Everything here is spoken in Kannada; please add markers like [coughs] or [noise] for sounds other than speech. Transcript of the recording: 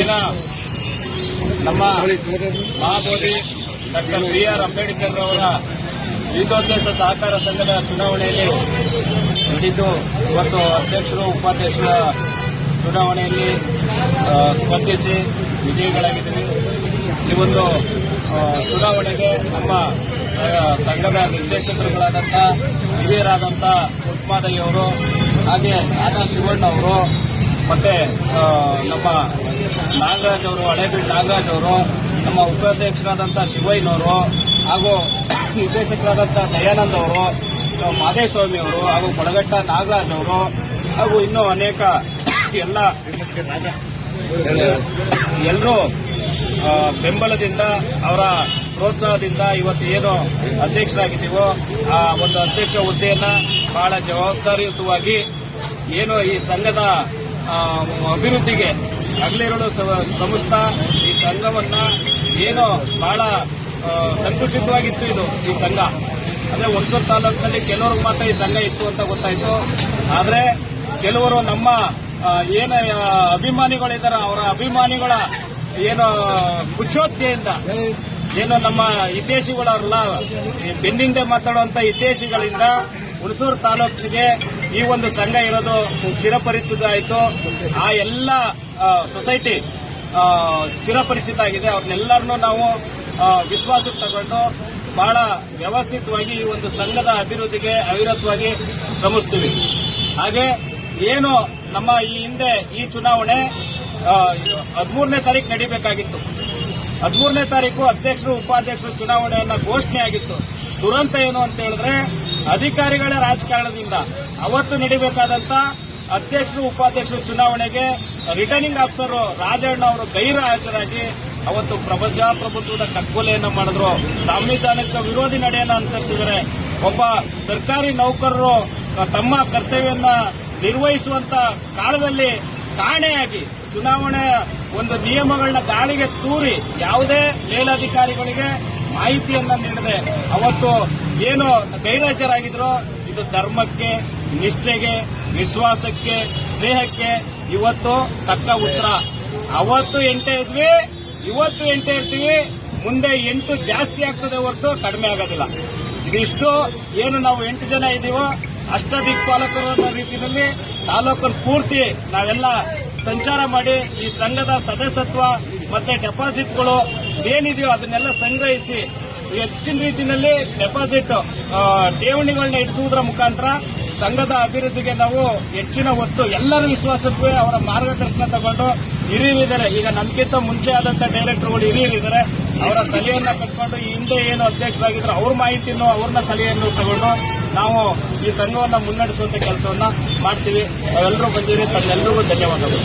ದಿನ ನಮ್ಮ Mahabodhi doctor B R Ambedkar ಅವರ ಗೀತೋದ್ದೇಶ ಸಹಕಾರ ಸಂಘದ ಚುನಾವಣೆಯಲ್ಲಿ ನಡೆದಿದ್ದು ಇವತ್ತು ಅಧ್ಯಕ್ಷರು, ಉಪಾಧ್ಯಕ್ಷರ ಚುನಾವಣೆಯಲ್ಲಿ ಸ್ಪರ್ಧಿಸಿ ವಿಜಯಿಗಳಾಗಿದ್ದೀವಿ. ಈ ಒಂದು ಚುನಾವಣೆಗೆ ನಮ್ಮ ಸಂಘದ ನಿರ್ದೇಶಕರುಗಳಾದಂಥ ಹಿರಿಯರಾದಂಥ ಉತ್ಮಾದಯ್ಯವರು ಹಾಗೆ ಆನಾ ಶಿವಣ್ಣ ಅವರು ಮತ್ತೆ ನಮ್ಮ ನಾಗರಾಜ್ ಅವರು, ಹಳೇಬೀಡು ನಾಗರಾಜ್ ಅವರು, ನಮ್ಮ ಉಪಾಧ್ಯಕ್ಷರಾದಂಥ ಶಿವಯ್ಯನವರು ಹಾಗೂ [coughs] ನಿರ್ದೇಶಕರಾದಂಥ ದಯಾನಂದ್ ಅವರು ಮಾದೇಸ್ವಾಮಿ ಅವರು, ಹಾಗೂ ಕೊಡಗಟ್ಟ ನಾಗರಾಜ್ ಅವರು, ಹಾಗೂ ಇನ್ನೂ ಅನೇಕ ಎಲ್ಲ ಎಲ್ಲರೂ ಬೆಂಬಲದಿಂದ, ಅವರ ಪ್ರೋತ್ಸಾಹದಿಂದ ಇವತ್ತು ಏನು ಅಧ್ಯಕ್ಷರಾಗಿದ್ದೀವೋ, ಆ ಒಂದು ಅಧ್ಯಕ್ಷ ಹುದ್ದೆಯನ್ನ ಬಹಳ ಜವಾಬ್ದಾರಿಯುತವಾಗಿ ಏನು ಈ ಸಂಘದ ಅಭಿವೃದ್ಧಿಗೆ ಹಗಲಿರುಳು ಸ- ಶ್ರಮಿಸ್ತಾ ಈ ಸಂಘವನ್ನ ಏನೋ ಬಹಳ ಸಂಕುಚಿತವಾಗಿತ್ತು ಇದು, ಈ ಸಂಘ. ಅಂದ್ರೆ ಹೊಸೂರು ತಾಲೂಕಿನಲ್ಲಿ ಕೆಲವ್ರಿಗೆ ಮಾತ್ರ ಈ ಸಂಘ ಇತ್ತು ಅಂತ ಗೊತ್ತಾಯ್ತು. ಆದ್ರೆ ಕೆಲವರು ನಮ್ಮ ಏನ ಅಭಿಮಾನಿಗಳಿದ್ದಾರೆ, ಅವರ ಅಭಿಮಾನಿಗಳ ಏನು ಕುಚೋದ್ಯೆಯಿಂದ ಏನು ನಮ್ಮ ಹಿತೇಶಿಗಳವರಲ್ಲ ಈ ಬೆನ್ನಿಂದೆ ಮಾತಾಡುವಂತ ಹಿತೇಶಿಗಳಿಂದ ಹುಣಸೂರು ತಾಲೂಕಿಗೆ ಈ ಒಂದು ಸಂಘ ಇರೋದು ಚಿರಪರಿಚಿತ ಆಯಿತು. ಆ ಎಲ್ಲ ಸೊಸೈಟಿ ಚಿರಪರಿಚಿತ ಆಗಿದೆ. ಅವ್ರನ್ನೆಲ್ಲರನ್ನೂ ನಾವು ವಿಶ್ವಾಸಕ್ಕೆ ತಗೊಂಡು ಬಹಳ ವ್ಯವಸ್ಥಿತವಾಗಿ ಈ ಒಂದು ಸಂಘದ ಅಭಿವೃದ್ಧಿಗೆ ಅವಿರತವಾಗಿ ಶ್ರಮಿಸ್ತೀವಿ. ಹಾಗೆ ಏನು ನಮ್ಮ ಈ ಹಿಂದೆ ಈ ಚುನಾವಣೆ ಹದಿಮೂರನೇ ತಾರೀಕು ನಡೀಬೇಕಾಗಿತ್ತು. ಹದಿಮೂರನೇ ತಾರೀಕು ಅಧ್ಯಕ್ಷರು, ಉಪಾಧ್ಯಕ್ಷರು ಚುನಾವಣೆಯನ್ನ ಘೋಷಣೆ ಆಗಿತ್ತು. ದುರಂತ ಏನು ಅಂತ ಹೇಳಿದ್ರೆ ಅಧಿಕಾರಿಗಳ ರಾಜಕಾರಣದಿಂದ ಅವತ್ತು ನಡೀಬೇಕಾದಂತ ಅಧ್ಯಕ್ಷರು, ಉಪಾಧ್ಯಕ್ಷರು ಚುನಾವಣೆಗೆ ರಿಟರ್ನಿಂಗ್ ಆಫೀಸರ್ ರಾಜಣ್ಣ ಅವರು ಗೈರು ಹಾಜರಾಗಿ ಅವತ್ತು ಪ್ರಜಾಪ್ರಭುತ್ವದ ಕಗ್ಗೊಲೆಯನ್ನು ಮಾಡಿದ್ರು. ಸಾಂವಿಧಾನಿಕ ವಿರೋಧಿ ನಡೆಯನ್ನು ಅನುಸರಿಸಿದರೆ ಒಬ್ಬ ಸರ್ಕಾರಿ ನೌಕರರು ತಮ್ಮ ಕರ್ತವ್ಯವನ್ನ ನಿರ್ವಹಿಸುವಂತ ಕಾಲದಲ್ಲಿ ಕಾಣೆಯಾಗಿ ಚುನಾವಣೆಯ ಒಂದು ನಿಯಮಗಳನ್ನ ಗಾಳಿಗೆ ತೂರಿ ಯಾವುದೇ ಮೇಲಧಿಕಾರಿಗಳಿಗೆ ಮಾಹಿತಿಯನ್ನ ನೀಡದೆ ಅವತ್ತು ಏನು ಗೈರಾಜರಾಗಿದ್ರು, ಇದು ಧರ್ಮಕ್ಕೆ, ನಿಷ್ಠೆಗೆ, ವಿಶ್ವಾಸಕ್ಕೆ, ಸ್ನೇಹಕ್ಕೆ ಇವತ್ತು ತಕ್ಕ ಉತ್ತರ. ಅವತ್ತು ಎಂಟೇ ಇದ್ವಿ, ಇವತ್ತು ಎಂಟೇ ಇರ್ತೀವಿ, ಮುಂದೆ ಎಂಟು ಜಾಸ್ತಿ ಆಗ್ತದೆ ಹೊರತು ಕಡಿಮೆ ಆಗೋದಿಲ್ಲ. ಇದಿಷ್ಟು ಏನು ನಾವು ಎಂಟು ಜನ ಇದ್ದೀವೋ ಅಷ್ಟ ದಿಕ್ಪಾಲಕರು ಅನ್ನೋ ರೀತಿಯಲ್ಲಿ ತಾಲೂಕನ್ನು ಪೂರ್ತಿ ನಾವೆಲ್ಲ ಸಂಚಾರ ಮಾಡಿ ಈ ಸಂಘದ ಸದಸ್ಯತ್ವ ಮತ್ತೆ ಡೆಪಾಸಿಟ್ಗಳು ಏನಿದೆಯೋ ಅದನ್ನೆಲ್ಲ ಸಂಗ್ರಹಿಸಿ ಹೆಚ್ಚಿನ ರೀತಿಯಲ್ಲಿ ಡೆಪಾಸಿಟ್ ಠೇವಣಿಗಳನ್ನ ಇಡಿಸುವುದರ ಮುಖಾಂತರ ಸಂಘದ ಅಭಿವೃದ್ಧಿಗೆ ನಾವು ಹೆಚ್ಚಿನ ಒತ್ತು, ಎಲ್ಲರ ವಿಶ್ವಾಸಕ್ಕೂ ಅವರ ಮಾರ್ಗದರ್ಶನ ತಗೊಂಡು ಹಿರಿಯರಿದ್ದಾರೆ. ಈಗ ನಮಗಿಂತ ಮುಂಚೆ ಆದಂತ ಡೈರೆಕ್ಟರ್ಗಳು ಹಿರಿಯರಿದ್ದಾರೆ. ಅವರ ಸಲಹೆಯನ್ನ ಕಟ್ಕೊಂಡು ಹಿಂದೆ ಏನು ಅಧ್ಯಕ್ಷರಾಗಿದ್ರು ಅವ್ರ ಮಾಹಿತಿಯನ್ನು ಅವ್ರನ್ನ ಸಲಹೆಯನ್ನು ತಗೊಂಡು ನಾವು ಈ ಸಂಘವನ್ನ ಮುನ್ನಡೆಸುವಂತ ಕೆಲಸವನ್ನ ಮಾಡ್ತೀವಿ. ನಾವೆಲ್ಲರೂ ಬಂದಿರಿ ತಮ್ಮೆಲ್ಲರಿಗೂ ಧನ್ಯವಾದಗಳು.